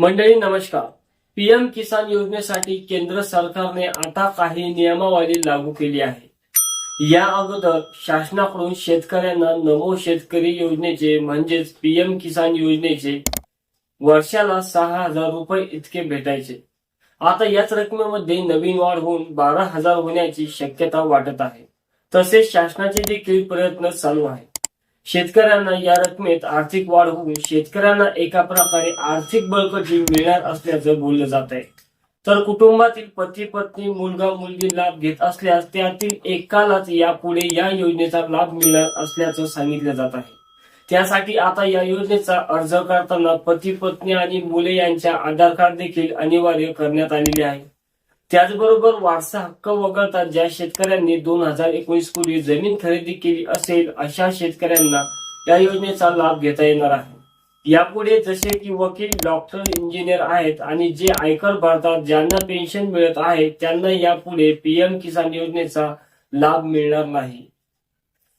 मंडळी नमस्कार. पीएम किसान योजनेसाठी केंद्र सरकारने आता काही नियमावली लागू केली आहे. या अगोदर शासनाकडून शेतकऱ्यांना नमो शेतकरी योजनेचे म्हणजेच पीएम किसान योजनेचे वर्षाला सहा हजार रुपये इतके भेटायचे. आता याच रकमेमध्ये नवीन वाढ होऊन बारा हजार होण्याची शक्यता वाटत आहे. तसेच शासनाचे देखील प्रयत्न चालू आहेत. शेतकऱ्यांना या रकमेत आर्थिक वाढ होऊन शेतकऱ्यांना एका प्रकारे आर्थिक बळकटी मिळणार असल्याचं बोललं जात आहे. तर कुटुंबातील पती पत्नी मुलगा मुलगी लाभ घेत असल्यास त्यातील एकालाच यापुढे या योजनेचा लाभ मिळणार असल्याचं सांगितलं जात आहे. त्यासाठी आता या योजनेचा अर्ज करताना पती पत्नी आणि मुले यांच्या आधार कार्ड देखील अनिवार्य करण्यात आलेले आहे. त्याचबरोबर वारसा हक्क वगळता ज्या शेतकऱ्यांनी दोन हजार एकोणीस पूर्वी जमीन खरेदी केली असेल अशा शेतकऱ्यांना या योजनेचा लाभ घेता येणार आहे. यापुढे जसे की वकील डॉक्टर इंजिनियर आहेत आणि जे आयकर भरतात ज्यांना पेन्शन मिळत आहे त्यांना यापुढे पीएम किसान योजनेचा लाभ मिळणार नाही.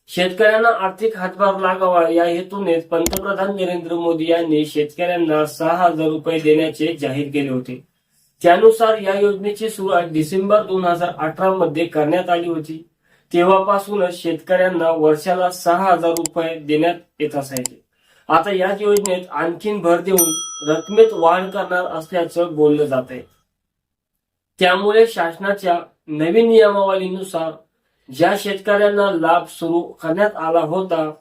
शेतकऱ्यांना आर्थिक हातभार लागावा या हेतूनेच पंतप्रधान नरेंद्र मोदी यांनी शेतकऱ्यांना सहा हजार रुपये देण्याचे जाहीर केले होते. त्यानुसार या योजनेची सुरुवात डिसेंबर दोन हजार अठरा मध्ये करण्यात आली होती. तेव्हापासूनच शेतकऱ्यांना वर्षाला सहा हजार रुपये देण्यात येत असायचे. आता याच योजनेत आणखीन भर देऊन रकमेत वाढ करणार असल्याचं बोललं जात आहे. त्यामुळे शासनाच्या नवीन नियमावलीनुसार ज्या शेतकऱ्यांना लाभ सुरू करण्यात आला होता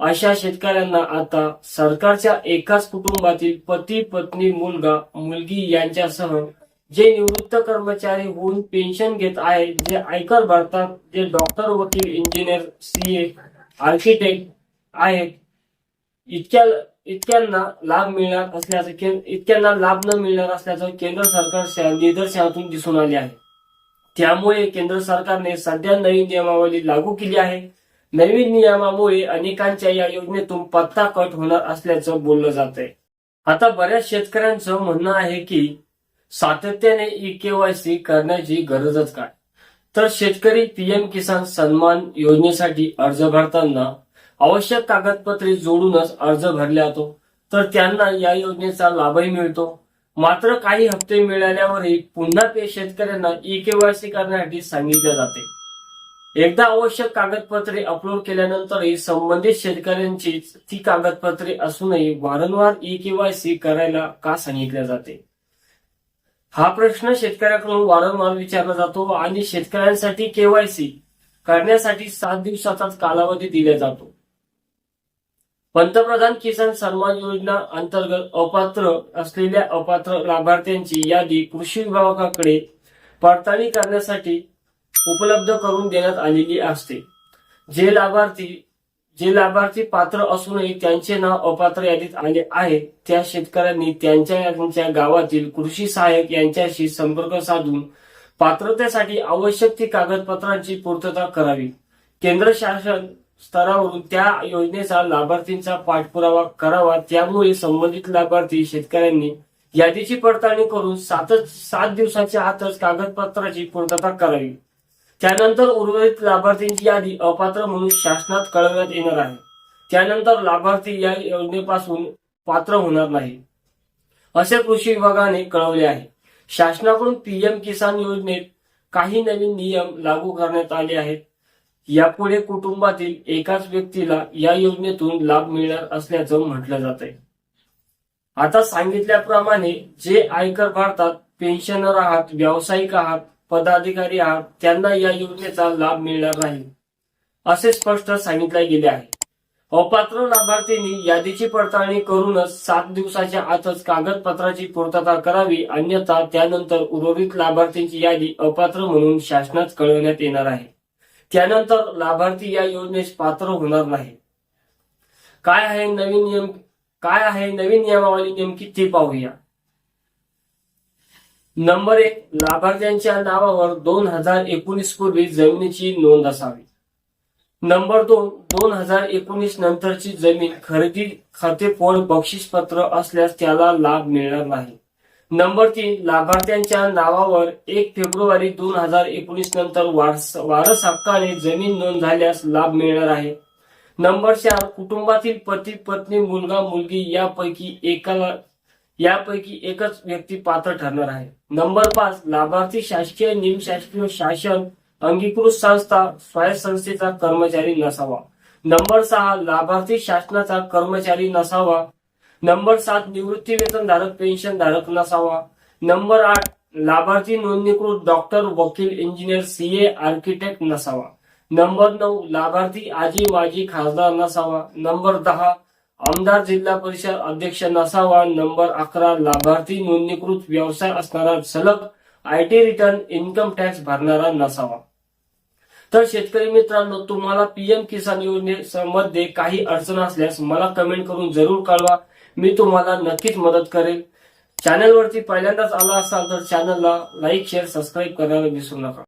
अशा शेतकऱ्यांना आता सरकारच्या एकाच कुटुंबातील पती पत्नी मुलगा मुलगी यांच्यासह जे निवृत्त कर्मचारी होऊन पेन्शन घेत आहेत जे आयकर भरतात जे डॉक्टर वकील इंजिनियर सीए आर्किटेक्ट आहेत इतक्या इतक्यांना लाभ मिळणार असल्याचं इतक्यांना लाभ न मिळणार असल्याचं केंद्र सरकार निदर्शनातून दिसून आले आहे. त्यामुळे केंद्र सरकारने सध्या नवीन नियमावली लागू केली आहे. नवीन नियमामुळे अनेकांच्या या योजनेतून पत्ता कट होणार असल्याचं बोललं जात आहे आता बऱ्याच शेतकऱ्यांचं म्हणणं आहे की सातत्याने ई केवायसी करण्याची गरजच काय? तर शेतकरी पीएम किसान सन्मान योजनेसाठी अर्ज भरताना आवश्यक कागदपत्रे जोडूनच अर्ज भरला जातो. तर त्यांना या योजनेचा लाभही मिळतो. मात्र काही हप्ते मिळाल्यावरही पुन्हा ते शेतकऱ्यांना ई केवायसी करण्यासाठी सांगितले जाते. एकदा आवश्यक कागदपत्रे अपलोड केल्यानंतरही संबंधित शेतकऱ्यांची ती कागदपत्रे असूनही वारंवार ई केवायसी करायला का सांगितले जाते? हा प्रश्न शेतकऱ्याकडून वारंवार विचारला जातो आणि शेतकऱ्यांसाठी केवायसी करण्यासाठी सात दिवसाचाच कालावधी दिला जातो. पंतप्रधान किसान सन्मान योजना अंतर्गत अपात्र असलेल्या अपात्र लाभार्थ्यांची यादी कृषी विभागाकडे पडताळणी करण्यासाठी उपलब्ध करून देण्यात आलेली असते. जे लाभार्थी जे लाभार्थी पात्र असूनही त्यांचे नाव अपात्र यादीत आले आहे त्या शेतकऱ्यांनी त्यांच्या त्यांच्या गावातील कृषी सहाय्यक यांच्याशी संपर्क साधून पात्रतेसाठी आवश्यक ती कागदपत्रांची पूर्तता करावी. केंद्र शासन स्तरावरून त्या योजनेचा लाभार्थींचा पाठपुरावा करावा त्यामुळे संबंधित लाभार्थी शेतकऱ्यांनी यादीची पडताळणी करून सातच सात दिवसाच्या आतच कागदपत्राची पूर्तता करावी. त्यानंतर उर्वरित लाभार्थींची यादी अपात्र म्हणून शासनात कळवण्यात येणार आहे. त्यानंतर लाभार्थी या योजनेपासून पात्र होणार नाही. असे कृषी विभागाने कळवले आहे. शासनाकडून पीएम किसान योजनेत काही नवीन नियम लागू करण्यात आले आहेत. यापुढे कुटुंबातील एकाच व्यक्तीला या योजनेतून लाभ मिळणार असल्याचं म्हटलं जात आहे आता सांगितल्याप्रमाणे जे आयकर भरतात पेन्शनर आहात व्यावसायिक आहात पदाधिकारी आहात त्यांना या योजनेचा लाभ मिळणार नाही असे स्पष्ट सांगितले गेले आहे. अपात्र लाभार्थींनी यादीची पडताळणी करूनच सात दिवसाच्या आतच कागदपत्राची पूर्तता करावी अन्यथा त्यानंतर उर्वरित लाभार्थींची यादी अपात्र म्हणून शासनात कळवण्यात येणार आहे. त्यानंतर लाभार्थी या योजनेस पात्र होणार नाही. काय आहे नवीन नियम काय आहे नवीन नियमावली नेमकी ती पाहूया. नंबर एक लाभार्थ्यांच्या नावावर दोन हजार एकोणीस पूर्वी जमिनीची नोंद असावी. नंबर दोन दोन हजार एकोणीस नंतरची जमीन खरेदी खातेफोड बक्षीसपत्र असल्यास त्याला लाभ मिळणार नाही. नंबर तीन लाभार्थ्यांच्या नावावर एक फेब्रुवारी दोन हजार एकोणीस नंतर वारस वारस हक्काने जमीन नोंद झाल्यास लाभ मिळणार आहे. नंबर चार कुटुंबातील पती पत्नी मुलगा मुलगी यापैकी एकाला यापैकी एकच व्यक्ती पात्र ठरणार आहे. नंबर पाच लाभार्थी शासकीय निमशासकीय शासन अंगीकृत संस्था स्वायत्त संस्थेचा कर्मचारी नसावा. नंबर सहा लाभार्थी शासनाचा कर्मचारी नसावा. नंबर सात निवृत्ती वेतनधारक पेन्शन धारक नसावा. नंबर आठ लाभार्थी नोंदणीकृत डॉक्टर वकील इंजिनियर सीए आर्किटेक्ट नसावा. नंबर नऊ लाभार्थी आजी माजी खासदार नसावा. नंबर दहा आमदार जिल्हा परिषद अध्यक्ष नसावा नंबर अकरा लाभार्थी नोंदणीकृत व्यवसाय असणारा सलग आयटी रिटर्न इन्कम टॅक्स भरणारा नसावा. तर शेतकरी मित्रांनो तुम्हाला पीएम किसान योजनेमध्ये काही अडचण असल्यास मला कमेंट करून जरूर कळवा. मी तुम्हाला नक्कीच मदत करेल. चॅनलवरती पहिल्यांदाच आला असाल तर चॅनलला लाईक शेअर सबस्क्राईब करायला विसरू नका.